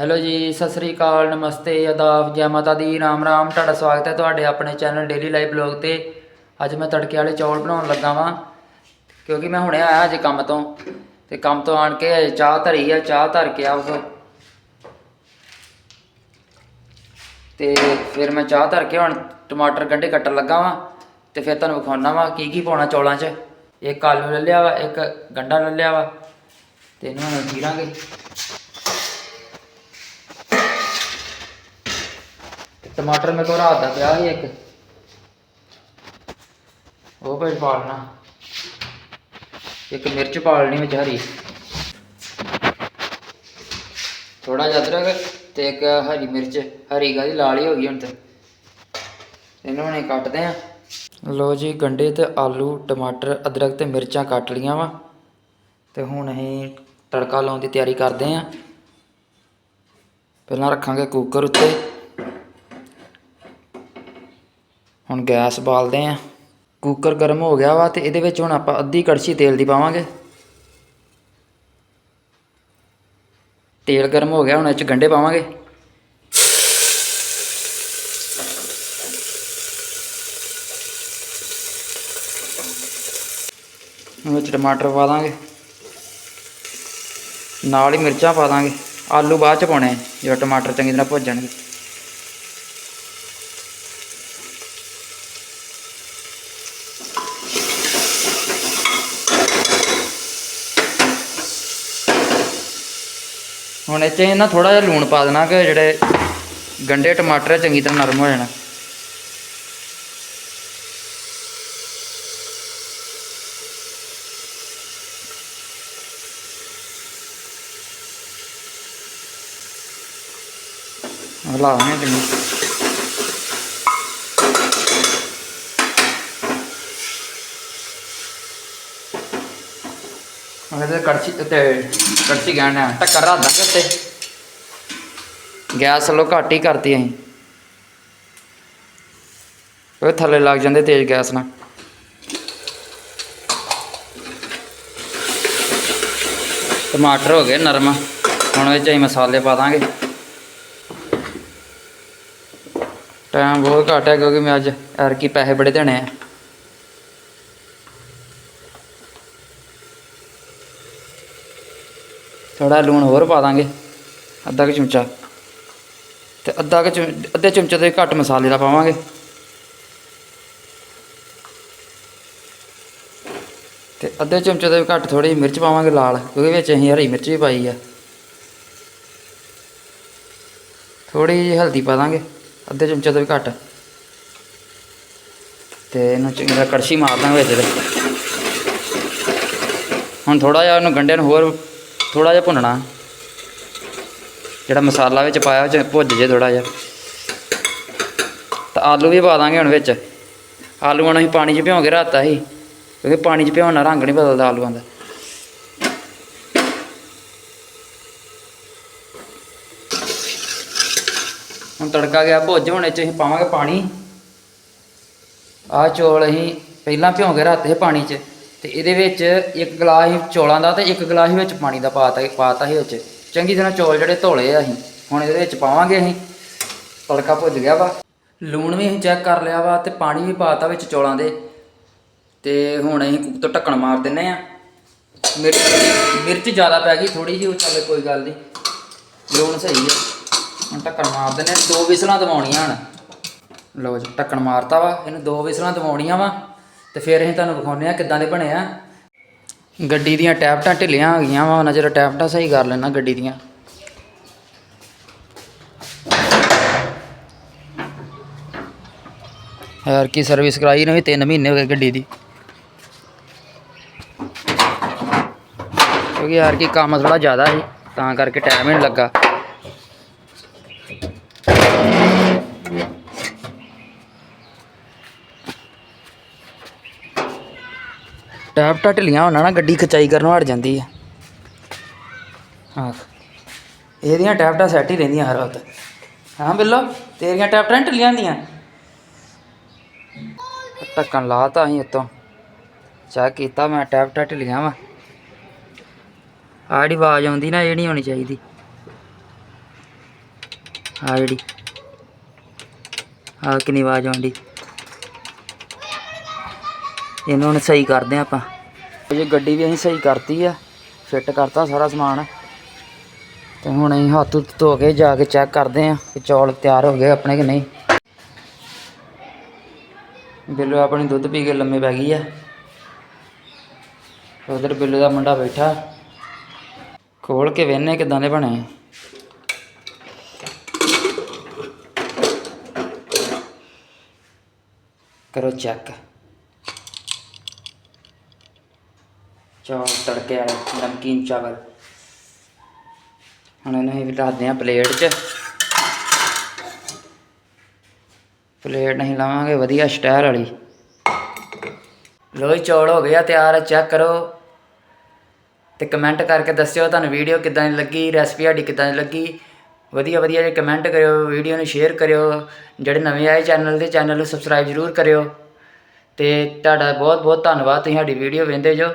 Hello ਜੀ, ਸਤਿ ਸ੍ਰੀ ਅਕਾਲ, ਨਮਸਤੇ, ਆਦਾਬ, ਜੈ ਮਾਤਾ ਦੀ, ਰਾਮ ਰਾਮ, ਤੁਹਾਡਾ ਸਵਾਗਤ ਹੈ ਤੁਹਾਡੇ ਆਪਣੇ ਚੈਨਲ ਡੇਲੀ ਲਾਈਵ ਬਲੌਗ ਤੇ। ਅੱਜ ਮੈਂ ਤੜਕੇ ਵਾਲੇ ਚੌਲ ਬਣਾਉਣ ਲੱਗਾ ਵਾਂ, ਕਿਉਂਕਿ ਮੈਂ ਹੁਣੇ ਆਇਆ ਅਜੇ ਕੰਮ ਤੋਂ, ਤੇ ਕੰਮ ਤੋਂ ਆਣ ਕੇ ਹਜੇ ਚਾਹ ਧਰੀ ਆ, ਚਾਹ ਧਰ ਕੇ ਆਉ ਤੇ ਫਿਰ ਮੈਂ ਚਾਹ ਧਰ ਕੇ ਹੁਣ ਟਮਾਟਰ ਗੰਢੇ ਕੱਟਣ ਲੱਗਾ ਵਾਂ, ਤੇ ਫਿਰ ਤੁਹਾਨੂੰ ਵਿਖਾਉਣਾ ਵਾਂ ਕੀ ਕੀ ਪਾਉਣਾ ਚੌਲਾਂ 'ਚ। ਇੱਕ ਆਲੂ ਲੈ ਲਿਆ ਵਾ, ਇੱਕ ਗੰਢਾ ਲੈ ਲਿਆ ਵਾ, ਤੇ ਇਹਨੂੰ ਹੁਣ ਚੀਰਾਂਗੇ ਟਮਾਟਰ ਮੇਰੇ ਕੋਲ ਰਾਤ ਦਾ ਪਿਆ ਸੀ ਇੱਕ। ਉਹ ਭਾਈ ਪਾਲਣਾ। ਇੱਕ ਮਿਰਚ ਪਾਲਣੀ ਵਿੱਚ ਹਰੀ। ਥੋੜਾ ਜਿਹਾ ਅਦਰਕ ਤੇ ਇੱਕ ਹਰੀ ਮਿਰਚ। ਹਰੀ ਗਾਦੀ ਲਾਲ ਹੀ ਹੋ ਗਈ ਹੁਣ ਤੇ। ਇਹਨੂੰ ਹੁਣੇ ਕੱਟਦੇ ਆ। ਲੋ ਜੀ, ਗੰਡੇ ਤੇ ਆਲੂ, ਟਮਾਟਰ, ਅਦਰਕ ਤੇ ਮਿਰਚਾਂ ਕੱਟ ਲੀਆਂ ਵਾ। ਤੇ ਹੁਣ ਅਸੀਂ ਤੜਕਾ ਲਾਉਣ ਦੀ ਤਿਆਰੀ ਕਰਦੇ ਆ। ਪਹਿਲਾਂ ਰੱਖਾਂਗੇ ਕੁੱਕਰ ਉੱਤੇ। ਹੁਣ ਗੈਸ ਬਾਲਦੇ ਆਂ। ਕੁੱਕਰ ਗਰਮ ਹੋ ਗਿਆ ਵਾ ਤੇ ਇਹਦੇ ਵਿੱਚ ਹੁਣ ਆਪਾਂ ਅੱਧੀ ਕੜਛੀ ਤੇਲ ਦੀ ਪਾਵਾਂਗੇ। ਤੇਲ ਗਰਮ ਹੋ ਗਿਆ, ਹੁਣ ਇਹ ਚ ਗੰਡੇ ਪਾਵਾਂਗੇ। ਹੁਣ ਵਿੱਚ ਟਮਾਟਰ ਪਾ ਦਾਂਗੇ। ਨਾਲ ਹੀ ਮਿਰਚਾਂ ਪਾ ਦਾਂਗੇ। ਆਲੂ ਬਾਅਦ ਚ ਪਾਉਣੇ ਜਦੋਂ ਟਮਾਟਰ ਚੰਗੀ ਤਰ੍ਹਾਂ ਭੁੱਜ ਜਾਣਗੇ। ਹੁਣ ਇਹ 'ਚ ਨਾ ਥੋੜਾ ਜਿਹਾ ਲੂਣ ਪਾ ਦੇਣਾ ਕਿ ਜਿਹੜੇ ਗੰਡੇ ਟਮਾਟਰ ਆ, ਚੰਗੀ ਤਰ੍ਹਾਂ ਨਰਮ ਹੋ ਜਾਣਾ। ਹਲਾਵਾਂਗੇ ਚੰਗੀ। ਹੁਣ ਇਹਦੇ ਕੜਛੀ ਤੇ ਕੜਛੀ ਗਾਣਾ ਟੱਕਰ ਰੱਖ ਦਾਂਗੇ ਉੱਤੇ। ਗੈਸ ਲੋ ਘੱਟ ਹੀ ਕਰਤੀ ਅਸੀਂ। ਉਹ ਥੱਲੇ ਲੱਗ ਜਾਂਦੇ ਤੇਜ਼ ਗੈਸ ਨਾਲ। ਟਮਾਟਰ ਹੋ ਗਏ ਨਰਮ। ਹੁਣ ਵਿੱਚ ਅਸੀਂ ਮਸਾਲੇ ਪਾ ਦਾਂਗੇ। ਟਾਈਮ ਬਹੁਤ ਘੱਟ ਹੈ ਕਿਉਂਕਿ ਮੈਂ ਅੱਜ ਐਰ ਕੀ ਪੈਸੇ ਬੜੇ ਦੇਣੇ ਆ। ਥੋੜਾ ਲੂਣ ਹੋਰ ਪਾ ਦਾਂਗੇ, ਅੱਧਾ ਕੁ ਚਮਚਾ। ਤੇ ਅੱਧਾ ਕੁ ਚਮ- ਅੱਧੇ ਚਮਚੇ ਤੋਂ ਵੀ ਘੱਟ ਮਸਾਲੇ ਦਾ ਪਾਵਾਂਗੇ। ਤੇ ਅੱਧੇ ਚਮਚੇ ਤੋਂ ਵੀ ਘੱਟ ਥੋੜੀ ਜਿਹੀ ਮਿਰਚ ਪਾਵਾਂਗੇ ਲਾਲ, ਕਿਉਂਕਿ ਵਿੱਚ ਅਸੀਂ ਹਰੀ ਮਿਰਚ ਵੀ ਪਾਈ ਆ। ਥੋੜੀ ਜਿਹੀ ਹਲਦੀ ਪਾ ਦਾਂਗੇ, ਅੱਧੇ ਚਮਚੇ ਤੋਂ ਵੀ ਘੱਟ। ਤੇ ਇਹਨੂੰ ਚੰਗੀ ਕੜਛੀ ਮਾਰ ਦਾਂਗੇ ਵਿੱਚ ਇਹਦੇ। ਹੁਣ ਥੋੜਾ ਜਿਹਾ ਉਹਨੂੰ ਗੰਢੇ ਨੂੰ ਹੋਰ ਥੋੜਾ ਜਿਹਾ ਭੁੰਨਣਾ। ਜਿਹੜਾ ਮਸਾਲਾ ਵਿੱਚ ਪਾਇਆ ਉਹ 'ਚ ਭੁੱਜ ਜੇ ਥੋੜਾ ਜਿਹਾ। ਤਾਂ ਆਲੂ ਵੀ ਪਾ ਦਾਂਗੇ ਹੁਣ ਵਿੱਚ। ਆਲੂਆਂ ਨੂੰ ਅਸੀਂ ਪਾਣੀ 'ਚ ਭਿਉਂ ਕੇ ਰੱਖਤਾ ਸੀ ਕਿਉਂਕਿ ਪਾਣੀ 'ਚ ਭਿਉਣ ਨਾਲ ਰੰਗ ਨਹੀਂ ਬਦਲਦਾ ਆਲੂਆਂ ਦਾ। ਹੁਣ ਤੜਕਾ ਗਿਆ, ਭੁੱਜ ਹੁਣ 'ਚ ਅਸੀਂ ਪਾਵਾਂਗੇ ਪਾਣੀ। ਆਹ ਚੌਲ ਅਸੀਂ ਪਹਿਲਾਂ ਭਿਉਂ ਕੇ ਰੱਖਤੇ ਪਾਣੀ 'ਚ। ਤੇ ਇਹਦੇ ਵਿੱਚ ਇੱਕ ਗਲਾਸ ਹੀ ਚੌਲਾਂ ਦਾ ਤੇ ਇੱਕ ਗਲਾਸ ਹੀ ਵਿੱਚ ਪਾਣੀ ਦਾ ਪਾਤਾ ਪਾਤਾ ਸੀ ਵਿੱਚ ਚੰਗੀ ਤਰ੍ਹਾਂ ਚੌਲ ਜਿਹੜੇ ਧੋਲੇ ਆ ਅਸੀਂ। ਹੁਣ ਇਹਦੇ ਵਿੱਚ ਪਾਵਾਂਗੇ ਅਸੀਂ। ਤੜਕਾ ਭੁੱਜ ਗਿਆ ਵਾ। ਲੂਣ ਵੀ ਅਸੀਂ ਚੈੱਕ ਕਰ ਲਿਆ ਵਾ ਤੇ ਪਾਣੀ ਵੀ ਪਾਤਾ ਵਿੱਚ ਚੌਲਾਂ ਦੇ। ਤੇ ਹੁਣ ਅਸੀਂ ਕੁੱਕ ਤੋਂ ਢੱਕਣ ਮਾਰ ਦਿੰਨੇ ਆ। ਮਿਰਚ ਮਿਰਚ ਜ਼ਿਆਦਾ ਪੈ ਗਈ ਥੋੜੀ ਜਿਹੀ, ਉਹ ਚੱਲ ਕੋਈ ਗੱਲ ਨਹੀਂ। ਲੂਣ ਸਹੀ ਹੈ ਹੁਣ ਢੱਕਣ ਮਾਰ ਦਿੰਨੇ ਆ। ਦੋ ਵਿਸਲਾਂ ਦਵਾਉਣੀਆਂ ਹੁਣ। ਲਓ ਜੀ, ਢੱਕਣ ਮਾਰਤਾ ਵਾ। ਇਹਨੂੰ ਦੋ ਵਿਸਲਾਂ ਦਵਾਉਣੀਆਂ ਵਾ। ਤੇ ਫਿਰ ਅਸੀਂ ਤੁਹਾਨੂੰ ਵਿਖਾਉਂਦੇ ਆ ਕਿੱਦਾਂ ਦੇ ਬਣੇ ਆ। ਗੱਡੀ ਦੀਆਂ ਟੈਪਟਾਂ ਢਿੱਲੀਆਂ ਹੋ ਗਈਆਂ ਵਾ, ਉਹਨਾਂ ਚਿਰ ਟੈਪਟਾਂ ਸਹੀ ਕਰ ਲੈਣਾ ਗੱਡੀ ਦੀਆਂ। ਯਾਰ ਕੀ ਸਰਵਿਸ ਕਰਾਈ ਨੂੰ ਵੀ 3 ਮਹੀਨੇ ਹੋ ਗਏ ਗੱਡੀ ਦੀ। ਕਿਉਂਕਿ ਯਾਰ ਕੀ ਕੰਮ ਥੋੜਾ ਜ਼ਿਆਦਾ ਸੀ, ਤਾਂ ਕਰਕੇ ਟਾਈਮ ਹੀ ਨਹੀਂ ਲੱਗਾ। ਟੈਪਟਾਂ ਢਿੱਲੀਆਂ ਹੋਣਾ ਨਾ, ਗੱਡੀ ਖਚਾਈ ਕਰਨ ਹਟ ਜਾਂਦੀ ਹੈ ਹਾਂ। ਇਹਦੀਆਂ ਟੈਪਟਾਂ ਸੈੱਟ ਹੀ ਰਹਿੰਦੀਆਂ ਹਰ ਵਕਤ। ਹਾਂ, ਬਿੱਲੋ, ਤੇਰੀਆਂ ਟੈਪਟਾਂ ਨੀ ਢਿੱਲੀਆਂ ਹੁੰਦੀਆਂ? ਢੱਕਣ ਲਾਤਾ ਅਸੀਂ ਉੱਤੋਂ। ਚੈੱਕ ਕੀਤਾ ਮੈਂ ਟੈਪਟਾਂ ਢਿੱਲੀਆਂ ਵਾ। ਆਹ ਜਿਹੜੀ ਆਵਾਜ਼ ਆਉਂਦੀ ਨਾ, ਇਹ ਨਹੀਂ ਹੋਣੀ ਚਾਹੀਦੀ। ਆ ਜਿਹੜੀ। ਆ ਕਿੰਨੀ ਆਵਾਜ਼ ਆਉਂਦੀ। ਇਹਨੂੰ ਹੁਣ ਸਹੀ ਕਰਦੇ ਆ ਆਪਾਂ। ਜੇ ਗੱਡੀ ਵੀ ਅਸੀਂ ਸਹੀ ਕਰਤੀ ਆ ਫਿੱਟ ਕਰਤਾ ਸਾਰਾ ਸਮਾਨ। ਤੇ ਹੁਣ ਅਸੀਂ ਹੱਥ ਹੁੱਥ ਧੋ ਕੇ ਜਾ ਕੇ ਚੈੱਕ ਕਰਦੇ ਆ ਕਿ ਚੌਲ ਤਿਆਰ ਹੋ ਗਏ ਆਪਣੇ ਕਿ ਨਹੀਂ। ਬਿੱਲੂ ਆਪਣੀ ਦੁੱਧ ਪੀ ਕੇ ਲੰਮੇ ਪੈ ਗਈ ਆ। ਉਧਰ ਬਿੱਲੂ ਦਾ ਮੁੰਡਾ ਬੈਠਾ। ਖੋਲ ਕੇ ਵੇਖਨੇ ਕਿਦਾਂ ਦੇ ਬਣੇ ਕਰੋ ਚੈੱਕ ਚੌਲ ਤੜਕੇ ਵਾਲੇ, ਨਮਕੀਨ ਚਾਵਲ। ਹੁਣ ਇਹਨੂੰ ਅਸੀਂ ਰੱਖਦੇ ਹਾਂ ਪਲੇਟ 'ਚ। ਪਲੇਟ ਨਹੀਂ ਲਾਵਾਂਗੇ, ਵਧੀਆ ਸਟਾਈਲ ਵਾਲੀ। ਲੋ ਚੌਲ ਹੋ ਗਏ ਆ, ਤਿਆਰ ਚੈੱਕ ਕਰੋ। ਤੇ ਕਮੈਂਟ ਕਰਕੇ ਦੱਸਿਓ ਤੁਹਾਨੂੰ ਵੀਡੀਓ ਕਿੱਦਾਂ ਦੀ ਲੱਗੀ, ਰੈਸਪੀ ਸਾਡੀ ਕਿੱਦਾਂ ਦੀ ਲੱਗੀ। ਵਧੀਆ ਵਧੀਆ ਜਿਹੇ ਕਮੈਂਟ ਕਰਿਓ, ਵੀਡੀਓ ਨੂੰ ਸ਼ੇਅਰ ਕਰਿਓ। ਜਿਹੜੇ ਨਵੇਂ ਆਏ ਚੈਨਲ ਦੇ, ਚੈਨਲ ਨੂੰ ਸਬਸਕ੍ਰਾਈਬ ਜ਼ਰੂਰ ਕਰਿਓ। ਤੇ ਤੁਹਾਡਾ ਬਹੁਤ ਬਹੁਤ ਧੰਨਵਾਦ, ਤੁਸੀਂ ਸਾਡੀ ਵੀਡੀਓ ਵੇਖਦੇ ਜੋ।